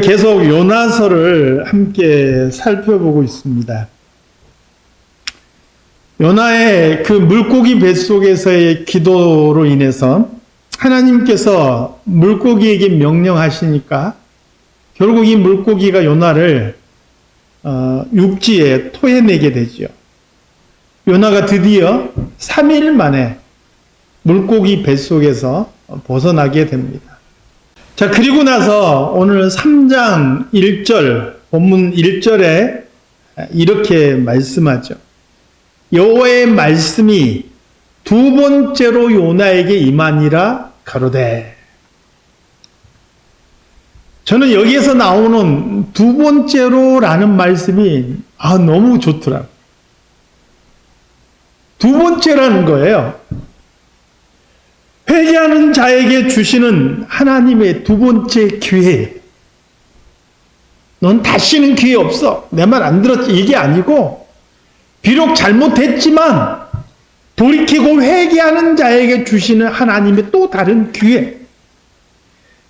계속 요나서를 함께 살펴보고 있습니다. 요나의 그 물고기 뱃속에서의 기도로 인해서 하나님께서 물고기에게 명령하시니까 결국 이 물고기가 요나를 어, 육지에 토해내게 되죠. 요나가 드디어 3일 만에 물고기 뱃속에서 벗어나게 됩니다. 자, 그리고 나서 오늘 3장 1절, 본문 1절에 이렇게 말씀하죠. 여호와의 말씀이 두 번째로 요나에게 임하니라 가로되. 저는 여기에서 나오는 두 번째로라는 말씀이 아, 너무 좋더라고요. 두 번째라는 거예요. 회개하는 자에게 주시는 하나님의 두 번째 기회. 넌 다시는 기회 없어. 내 말 안 들었지. 이게 아니고, 비록 잘못했지만, 돌이키고 회개하는 자에게 주시는 하나님의 또 다른 기회.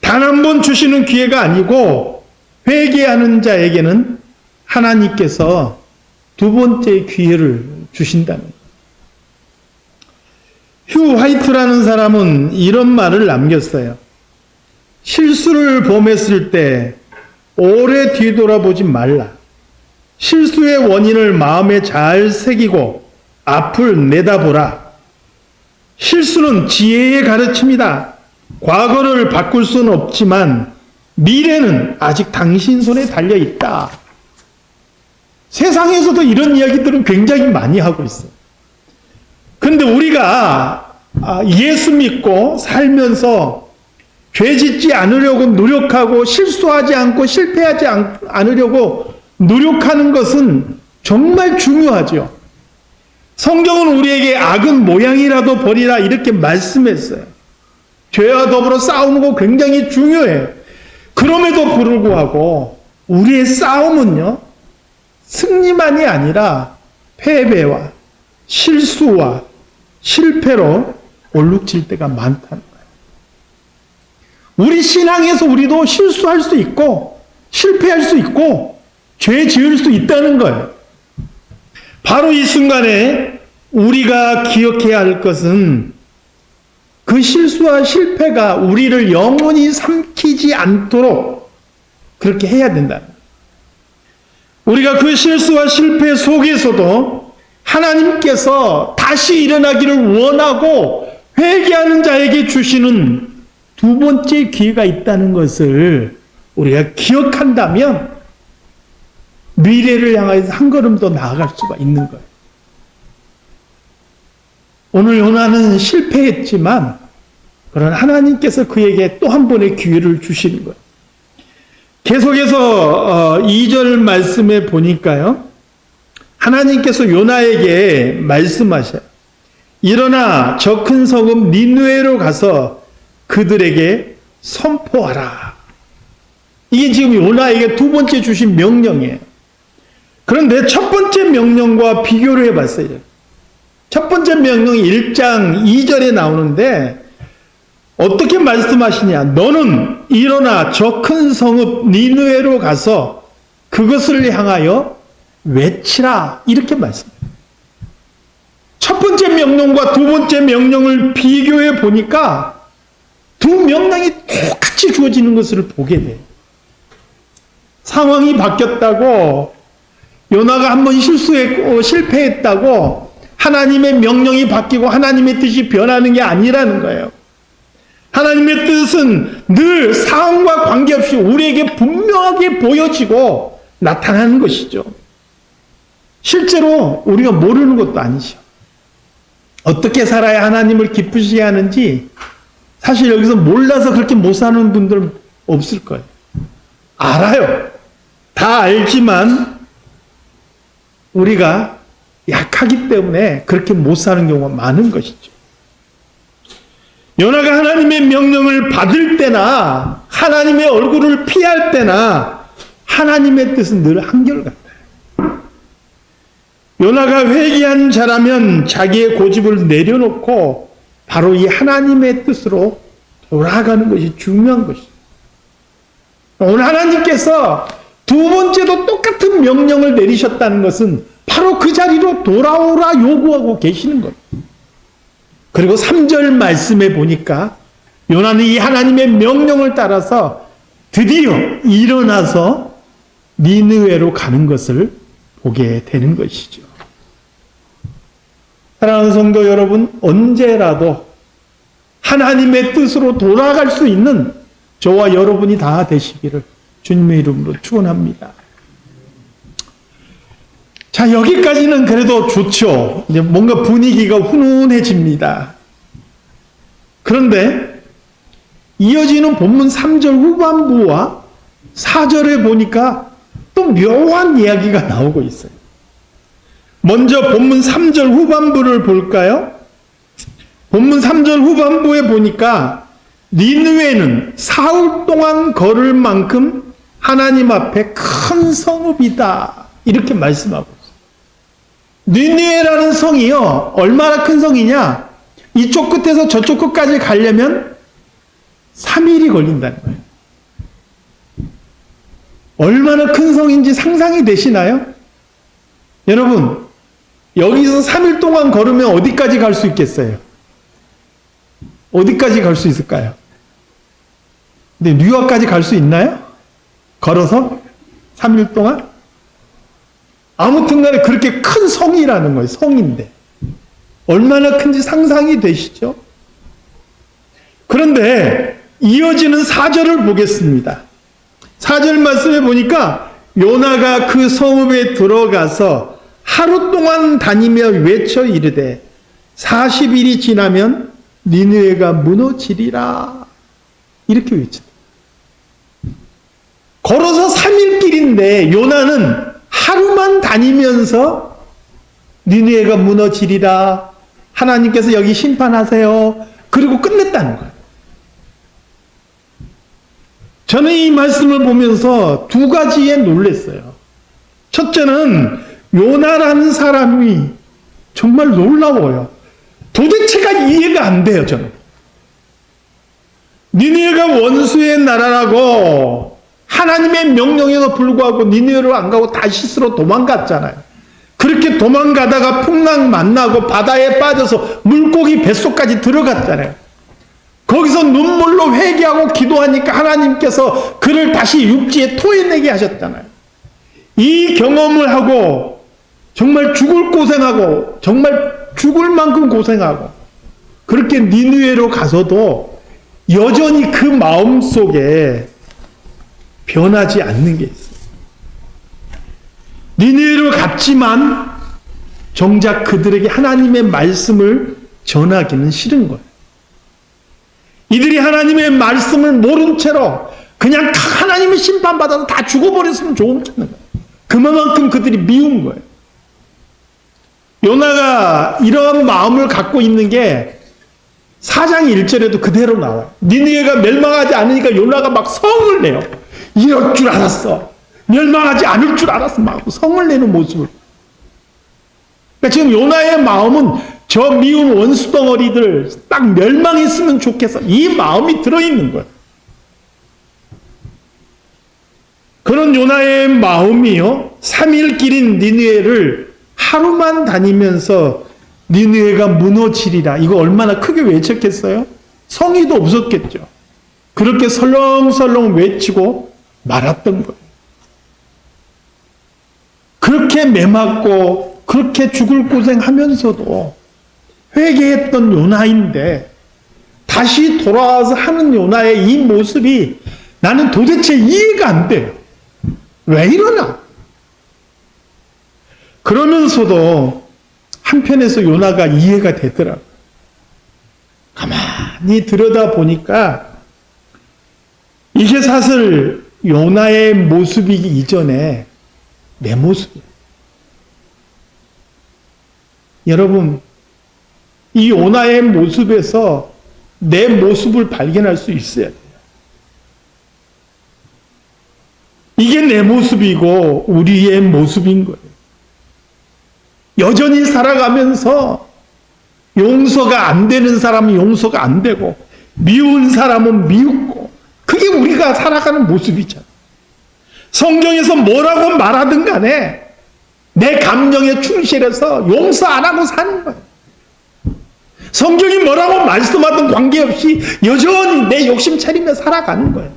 단 한 번 주시는 기회가 아니고, 회개하는 자에게는 하나님께서 두 번째 기회를 주신다는 거예요. 휴 화이트라는 사람은 이런 말을 남겼어요. 실수를 범했을 때 오래 뒤돌아보지 말라. 실수의 원인을 마음에 잘 새기고 앞을 내다보라. 실수는 지혜의 가르침이다. 과거를 바꿀 수는 없지만 미래는 아직 당신 손에 달려 있다. 세상에서도 이런 이야기들은 굉장히 많이 하고 있어요. 근데 우리가 아, 예수 믿고 살면서 죄 짓지 않으려고 노력하고 실수하지 않고 실패하지 않으려고 노력하는 것은 정말 중요하죠. 성경은 우리에게 악은 모양이라도 버리라 이렇게 말씀했어요. 죄와 더불어 싸우는 거 굉장히 중요해요. 그럼에도 불구하고 우리의 싸움은요, 승리만이 아니라 패배와 실수와 실패로 올룩질 때가 많다는 거예요. 우리 신앙에서 우리도 실수할 수 있고, 실패할 수 있고, 죄 지을 수 있다는 거예요. 바로 이 순간에 우리가 기억해야 할 것은 그 실수와 실패가 우리를 영원히 삼키지 않도록 그렇게 해야 된다. 우리가 그 실수와 실패 속에서도 하나님께서 다시 일어나기를 원하고 회개하는 자에게 주시는 두 번째 기회가 있다는 것을 우리가 기억한다면 미래를 향해서 한 걸음 더 나아갈 수가 있는 거예요. 오늘 요나는 실패했지만 그러나 하나님께서 그에게 또 한 번의 기회를 주시는 거예요. 계속해서 2절 말씀에 보니까요. 하나님께서 요나에게 말씀하셔요. 일어나 저 큰 성읍 니누에로 가서 그들에게 선포하라. 이게 지금 요나에게 두 번째 주신 명령이에요. 그런데 첫 번째 명령과 비교를 해봤어요. 첫 번째 명령이 1장 2절에 나오는데 어떻게 말씀하시냐? 너는 일어나 저 큰 성읍 니누에로 가서 그것을 향하여 외치라. 이렇게 말씀해요. 첫 번째 명령과 두 번째 명령을 비교해 보니까 두 명령이 똑같이 주어지는 것을 보게 돼요. 상황이 바뀌었다고 요나가 한번 실수했고 실패했다고 하나님의 명령이 바뀌고 하나님의 뜻이 변하는 게 아니라는 거예요. 하나님의 뜻은 늘 상황과 관계없이 우리에게 분명하게 보여지고 나타나는 것이죠. 실제로 우리가 모르는 것도 아니죠. 어떻게 살아야 하나님을 기쁘시게 하는지 사실 여기서 몰라서 그렇게 못 사는 분들은 없을 거예요. 알아요. 다 알지만 우리가 약하기 때문에 그렇게 못 사는 경우가 많은 것이죠. 요나가 하나님의 명령을 받을 때나 하나님의 얼굴을 피할 때나 하나님의 뜻은 늘 한결같아요. 요나가 회개한 자라면 자기의 고집을 내려놓고 바로 이 하나님의 뜻으로 돌아가는 것이 중요한 것이죠. 오늘 하나님께서 두 번째도 똑같은 명령을 내리셨다는 것은 바로 그 자리로 돌아오라 요구하고 계시는 거예요. 그리고 3절 말씀에 보니까 요나는 이 하나님의 명령을 따라서 드디어 일어나서 니느웨로 가는 것을 보게 되는 것이죠. 사랑하는 성도 여러분, 언제라도 하나님의 뜻으로 돌아갈 수 있는 저와 여러분이 다 되시기를 주님의 이름으로 축원합니다. 자, 여기까지는 그래도 좋죠. 이제 뭔가 분위기가 훈훈해집니다. 그런데 이어지는 본문 3절 후반부와 4절에 보니까 또 묘한 이야기가 나오고 있어요. 먼저 본문 3절 후반부를 볼까요? 본문 3절 후반부에 보니까 니느웨는 사흘 동안 걸을 만큼 하나님 앞에 큰 성읍이다. 이렇게 말씀하고 있어요. 니느웨라는 성이요. 얼마나 큰 성이냐? 이쪽 끝에서 저쪽 끝까지 가려면 3일이 걸린다는 거예요. 얼마나 큰 성인지 상상이 되시나요? 여러분, 여기서 3일 동안 걸으면 어디까지 갈 수 있겠어요? 어디까지 갈 수 있을까요? 근데 뉴욕까지 갈 수 있나요? 걸어서? 3일 동안? 아무튼 간에 그렇게 큰 성이라는 거예요. 성인데. 얼마나 큰지 상상이 되시죠? 그런데 이어지는 4절을 보겠습니다. 4절 말씀에 보니까 요나가 그 성읍에 들어가서 하루 동안 다니며 외쳐 이르되 40일이 지나면 니느웨가 무너지리라 이렇게 외친다. 걸어서 3일 길인데 요나는 하루만 다니면서 니느웨가 무너지리라 하나님께서 여기 심판하세요. 그리고 끝냈다는 거예요. 저는 이 말씀을 보면서 두 가지에 놀랐어요. 첫째는 요나라는 사람이 정말 놀라워요. 도대체가 이해가 안 돼요, 저는. 니느웨가 원수의 나라라고 하나님의 명령에도 불구하고 니느웨로 안 가고 다시스로 도망갔잖아요. 그렇게 도망가다가 풍랑 만나고 바다에 빠져서 물고기 뱃속까지 들어갔잖아요. 거기서 눈물로 회개하고 기도하니까 하나님께서 그를 다시 육지에 토해내게 하셨잖아요. 이 경험을 하고 정말 죽을 고생하고 정말 죽을 만큼 고생하고 그렇게 니누에로 가서도 여전히 그 마음 속에 변하지 않는 게 있어요. 니누에로 갔지만 정작 그들에게 하나님의 말씀을 전하기는 싫은 거예요. 이들이 하나님의 말씀을 모른 채로 그냥 하나님의 심판받아서 다 죽어버렸으면 좋겠는 거예요. 그만큼 그들이 미운 거예요. 요나가 이러한 마음을 갖고 있는 게 사장 1절에도 그대로 나와요. 니느웨가 멸망하지 않으니까 요나가 막 성을 내요. 이럴 줄 알았어. 멸망하지 않을 줄 알았어. 막 성을 내는 모습을. 그러니까 지금 요나의 마음은 저 미운 원수 덩어리들 딱 멸망했으면 좋겠어. 이 마음이 들어있는 거예요. 그런 요나의 마음이요. 3일 길인 니느웨를 하루만 다니면서 니느웨가 무너지리라. 이거 얼마나 크게 외쳤겠어요? 성의도 없었겠죠. 그렇게 설렁설렁 외치고 말았던 거예요. 그렇게 매맞고 그렇게 죽을 고생하면서도 회개했던 요나인데 다시 돌아와서 하는 요나의 이 모습이 나는 도대체 이해가 안 돼요. 왜 이러나? 그러면서도 한편에서 요나가 이해가 되더라. 가만히 들여다 보니까 이게 사실 요나의 모습이기 이전에 내 모습이에요. 여러분, 이 요나의 모습에서 내 모습을 발견할 수 있어야 돼요. 이게 내 모습이고 우리의 모습인 거예요. 여전히 살아가면서 용서가 안 되는 사람은 용서가 안 되고 미운 사람은 미웠고 그게 우리가 살아가는 모습이잖아. 성경에서 뭐라고 말하든 간에 내 감정에 충실해서 용서 안 하고 사는 거예요. 성경이 뭐라고 말씀하든 관계없이 여전히 내 욕심 차리며 살아가는 거예요.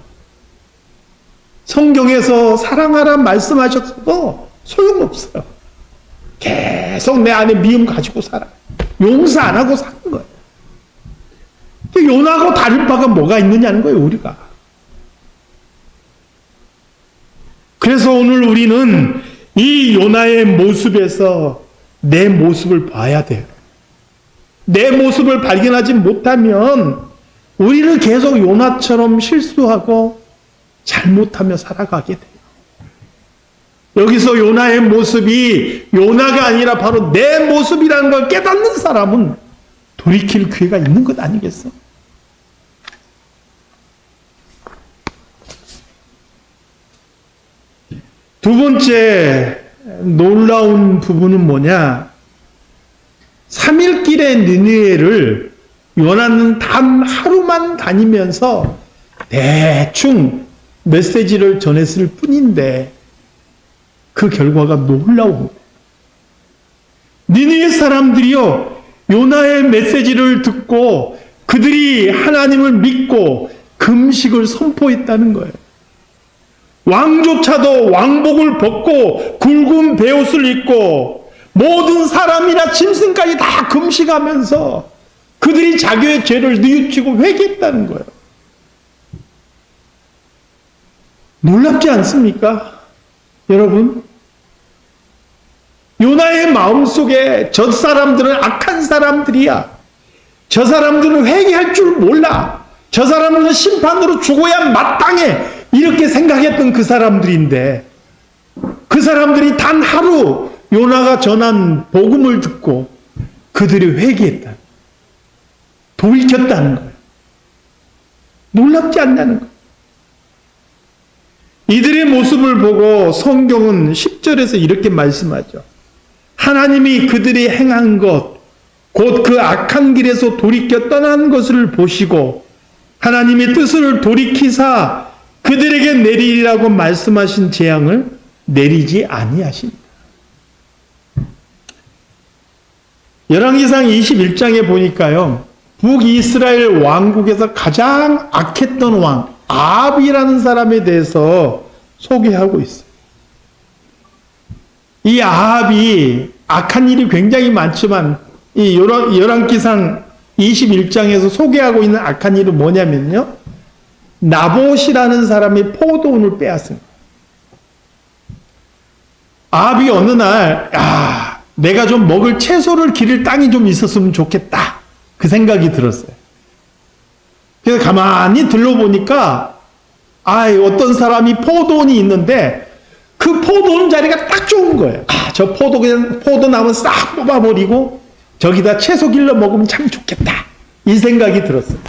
성경에서 사랑하라 말씀하셨어도 소용없어요. 계속 내 안에 미움 가지고 살아. 용서 안 하고 사는 거예요. 요나하고 다를 바가 뭐가 있느냐는 거예요, 우리가. 그래서 오늘 우리는 이 요나의 모습에서 내 모습을 봐야 돼요. 내 모습을 발견하지 못하면 우리는 계속 요나처럼 실수하고 잘못하며 살아가게 돼요. 여기서 요나의 모습이 요나가 아니라 바로 내 모습이라는 걸 깨닫는 사람은 돌이킬 기회가 있는 것 아니겠어? 두 번째 놀라운 부분은 뭐냐? 3일길의 니느웨를 요나는 단 하루만 다니면서 대충 메시지를 전했을 뿐인데 그 결과가 놀라운 니느웨 사람들이요 요나의 메시지를 듣고 그들이 하나님을 믿고 금식을 선포했다는 거예요. 왕조차도 왕복을 벗고 굵은 베옷을 입고 모든 사람이나 짐승까지 다 금식하면서 그들이 자기의 죄를 뉘우치고 회개했다는 거예요. 놀랍지 않습니까? 여러분? 요나의 마음속에 저 사람들은 악한 사람들이야. 저 사람들은 회개할 줄 몰라. 저 사람들은 심판으로 죽어야 마땅해. 이렇게 생각했던 그 사람들인데 그 사람들이 단 하루 요나가 전한 복음을 듣고 그들이 회개했다. 돌이켰다는 거예요. 놀랍지 않냐는 거예요. 이들의 모습을 보고 성경은 10절에서 이렇게 말씀하죠. 하나님이 그들이 행한 것, 곧 그 악한 길에서 돌이켜 떠난 것을 보시고 하나님의 뜻을 돌이키사 그들에게 내리리라고 말씀하신 재앙을 내리지 아니하신다. 열왕기상 21장에 보니까요. 북이스라엘 왕국에서 가장 악했던 왕 아합이라는 사람에 대해서 소개하고 있어요. 이 아합이 악한 일이 굉장히 많지만 이 열왕기상 21장에서 소개하고 있는 악한 일은 뭐냐면요. 나봇이라는 사람이 포도원을 빼앗은 거예요. 아합이 어느 날, 야, 내가 좀 먹을 채소를 기를 땅이 좀 있었으면 좋겠다. 그 생각이 들었어요. 그래서 가만히 들러보니까, 아, 어떤 사람이 포도원이 있는데, 그 포도원 자리가 딱 좋은 거예요. 아, 저 포도 그냥 포도 나무 싹 뽑아버리고, 저기다 채소 길러 먹으면 참 좋겠다. 이 생각이 들었어요.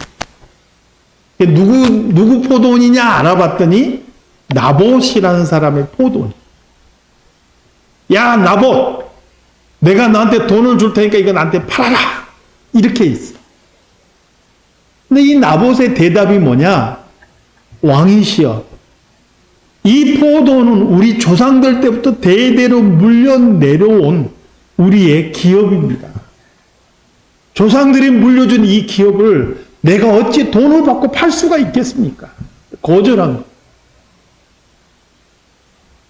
누구, 누구 포도원이냐 알아봤더니, 나봇이라는 사람의 포도원. 야, 나봇! 내가 너한테 돈을 줄 테니까 이거 나한테 팔아라! 이렇게 있어. 근데 이 나봇의 대답이 뭐냐? 왕이시여. 이 포도는 우리 조상들 때부터 대대로 물려 내려온 우리의 기업입니다. 조상들이 물려준 이 기업을 내가 어찌 돈을 받고 팔 수가 있겠습니까? 거절한 거.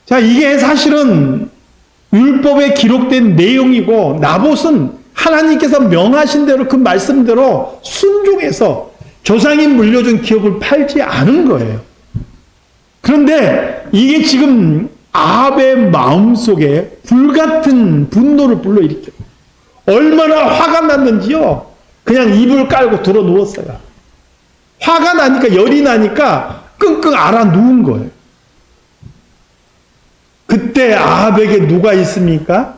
자, 이게 사실은 율법에 기록된 내용이고 나봇은 하나님께서 명하신 대로 그 말씀대로 순종해서 조상이 물려준 기업을 팔지 않은 거예요. 그런데 이게 지금 아합의 마음속에 불같은 분노를 불러일으켜. 얼마나 화가 났는지요. 그냥 이불 깔고 들어 누웠어요. 화가 나니까 열이 나니까 끙끙 앓아 누운 거예요. 그때 아합에게 누가 있습니까?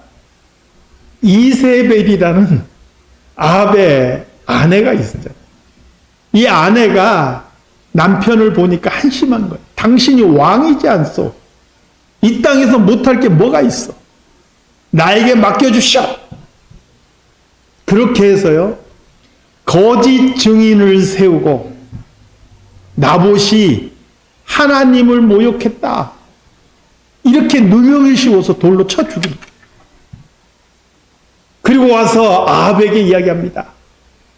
이세벨이라는 아합의 아내가 있었잖아요. 이 아내가 남편을 보니까 한심한 거예요. 당신이 왕이지 않소. 이 땅에서 못할 게 뭐가 있어. 나에게 맡겨주시오. 그렇게 해서요. 거짓 증인을 세우고 나봇이 하나님을 모욕했다. 이렇게 누명을 씌워서 돌로 쳐 거예요. 그리고 와서 아합에게 이야기합니다.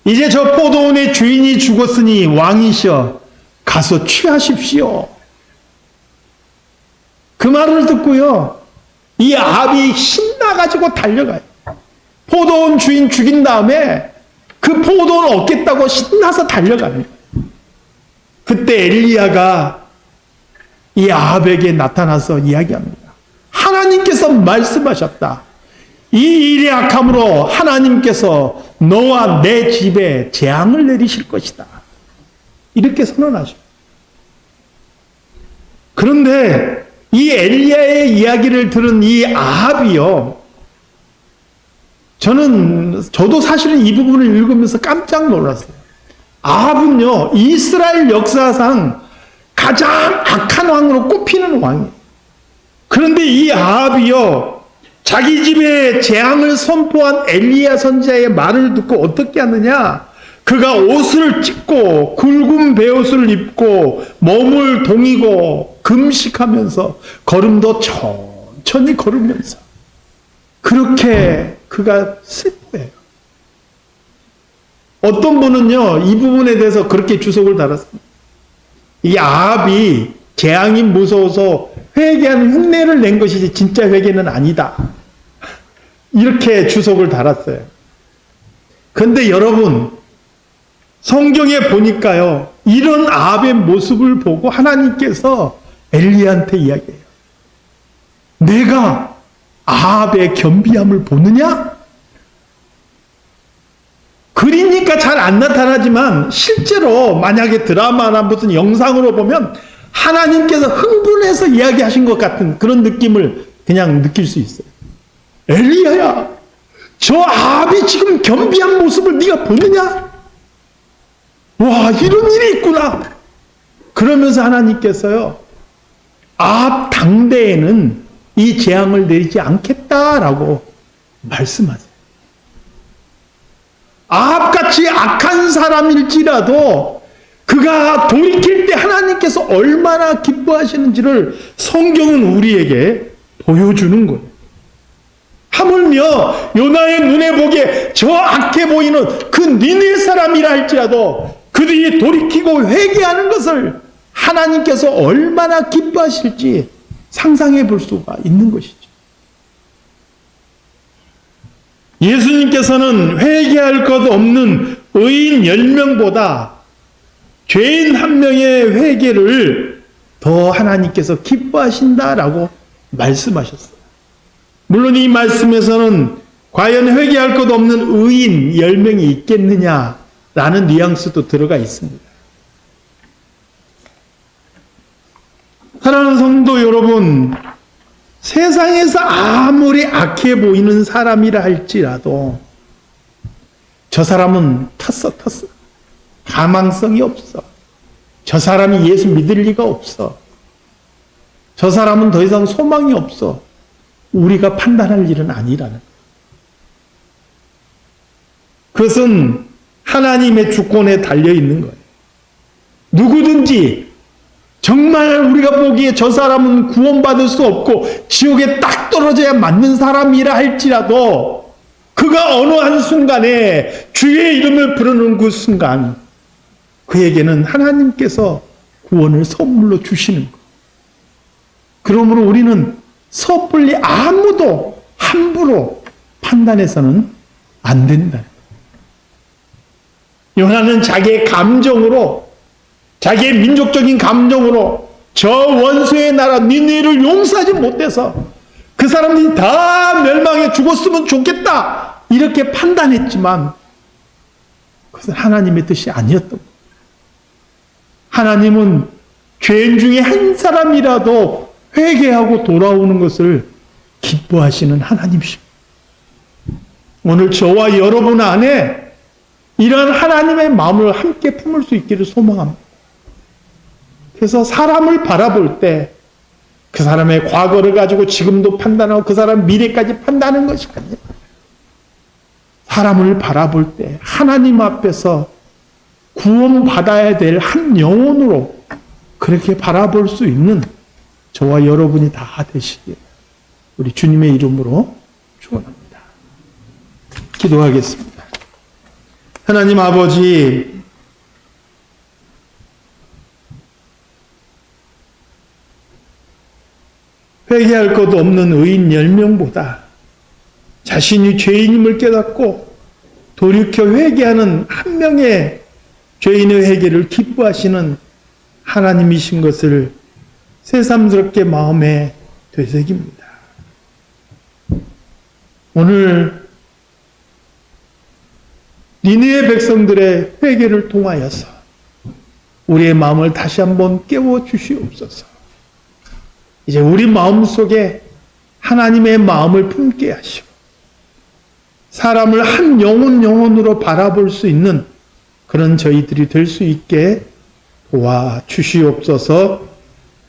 이제 저 포도원의 주인이 죽었으니 왕이셔 가서 취하십시오. 그 말을 듣고요. 이 아합이 신나가지고 달려가요. 포도원 주인 죽인 다음에 그 포도원 얻겠다고 신나서 달려갑니다. 그때 엘리야가 이 아합에게 나타나서 이야기합니다. 하나님께서 말씀하셨다. 이 일의 악함으로 하나님께서 너와 내 집에 재앙을 내리실 것이다. 이렇게 선언하죠. 그런데 이 엘리야의 이야기를 들은 이 아합이요. 저는 저도 사실은 이 부분을 읽으면서 깜짝 놀랐어요. 아합은요 이스라엘 역사상 가장 악한 왕으로 꼽히는 왕이에요. 그런데 이 아합이요 자기 집에 재앙을 선포한 엘리야 선지자의 말을 듣고 어떻게 하느냐? 그가 옷을 찢고 굵은 베옷을 입고 몸을 동이고 금식하면서 걸음도 천천히 걸으면서 그렇게 그가 슬퍼해요. 어떤 분은요 이 부분에 대해서 그렇게 주석을 달았습니다. 이 아합이 재앙이 무서워서 회개하는 흉내를 낸 것이지 진짜 회개는 아니다. 이렇게 주석을 달았어요. 근데 여러분, 성경에 보니까요, 이런 아합의 모습을 보고 하나님께서 엘리야한테 이야기해요. 내가 아합의 겸비함을 보느냐? 그리니까 잘 안 나타나지만 실제로 만약에 드라마나 무슨 영상으로 보면 하나님께서 흥분해서 이야기하신 것 같은 그런 느낌을 그냥 느낄 수 있어요. 엘리야야, 저 아합이 지금 겸비한 모습을 네가 보느냐? 와, 이런 일이 있구나. 그러면서 하나님께서요, 아합 당대에는 이 재앙을 내리지 않겠다라고 말씀하세요. 아합같이 악한 사람일지라도 그가 돌이킬 때 하나님께서 얼마나 기뻐하시는지를 성경은 우리에게 보여주는 거예요. 하물며 요나의 눈에 보기에 저 악해 보이는 그 니네 사람이라 할지라도 그들이 돌이키고 회개하는 것을 하나님께서 얼마나 기뻐하실지 상상해 볼 수가 있는 것이죠. 예수님께서는 회개할 것 없는 의인 10명보다 죄인 한 명의 회개를 더 하나님께서 기뻐하신다라고 말씀하셨어요. 물론 이 말씀에서는 과연 회개할 것 없는 의인 10명이 있겠느냐라는 뉘앙스도 들어가 있습니다. 사랑하는 성도 여러분, 세상에서 아무리 악해 보이는 사람이라 할지라도 저 사람은 탔어, 탔어. 가망성이 없어. 저 사람이 예수 믿을 리가 없어. 저 사람은 더 이상 소망이 없어. 우리가 판단할 일은 아니라는. 그것은 하나님의 주권에 달려 있는 거예요. 누구든지 정말 우리가 보기에 저 사람은 구원받을 수 없고 지옥에 딱 떨어져야 맞는 사람이라 할지라도 그가 어느 한 순간에 주의 이름을 부르는 그 순간 그에게는 하나님께서 구원을 선물로 주시는 것. 그러므로 우리는 섣불리 아무도 함부로 판단해서는 안 된다. 요나는 자기의 감정으로 자기의 민족적인 감정으로 저 원수의 나라 니네를 용서하지 못해서 그 사람들이 다 멸망해 죽었으면 좋겠다 이렇게 판단했지만 그것은 하나님의 뜻이 아니었던 거예요. 하나님은 죄인 중에 한 사람이라도 회개하고 돌아오는 것을 기뻐하시는 하나님이십니다. 오늘 저와 여러분 안에 이런 하나님의 마음을 함께 품을 수 있기를 소망합니다. 그래서 사람을 바라볼 때 그 사람의 과거를 가지고 지금도 판단하고 그 사람 미래까지 판단하는 것이 아니라 사람을 바라볼 때 하나님 앞에서 구원받아야 될 한 영혼으로 그렇게 바라볼 수 있는 저와 여러분이 다 되시길 우리 주님의 이름으로 축원합니다. 기도하겠습니다. 하나님 아버지 회개할 것 없는 의인 10명보다 자신이 죄인임을 깨닫고 돌이켜 회개하는 한 명의 죄인의 회개를 기뻐하시는 하나님이신 것을 새삼스럽게 마음에 되새깁니다. 오늘 니느의 백성들의 회개를 통하여서 우리의 마음을 다시 한번 깨워 주시옵소서. 이제 우리 마음 속에 하나님의 마음을 품게 하시고 사람을 한 영혼 영혼으로 바라볼 수 있는 그런 저희들이 될 수 있게 도와 주시옵소서.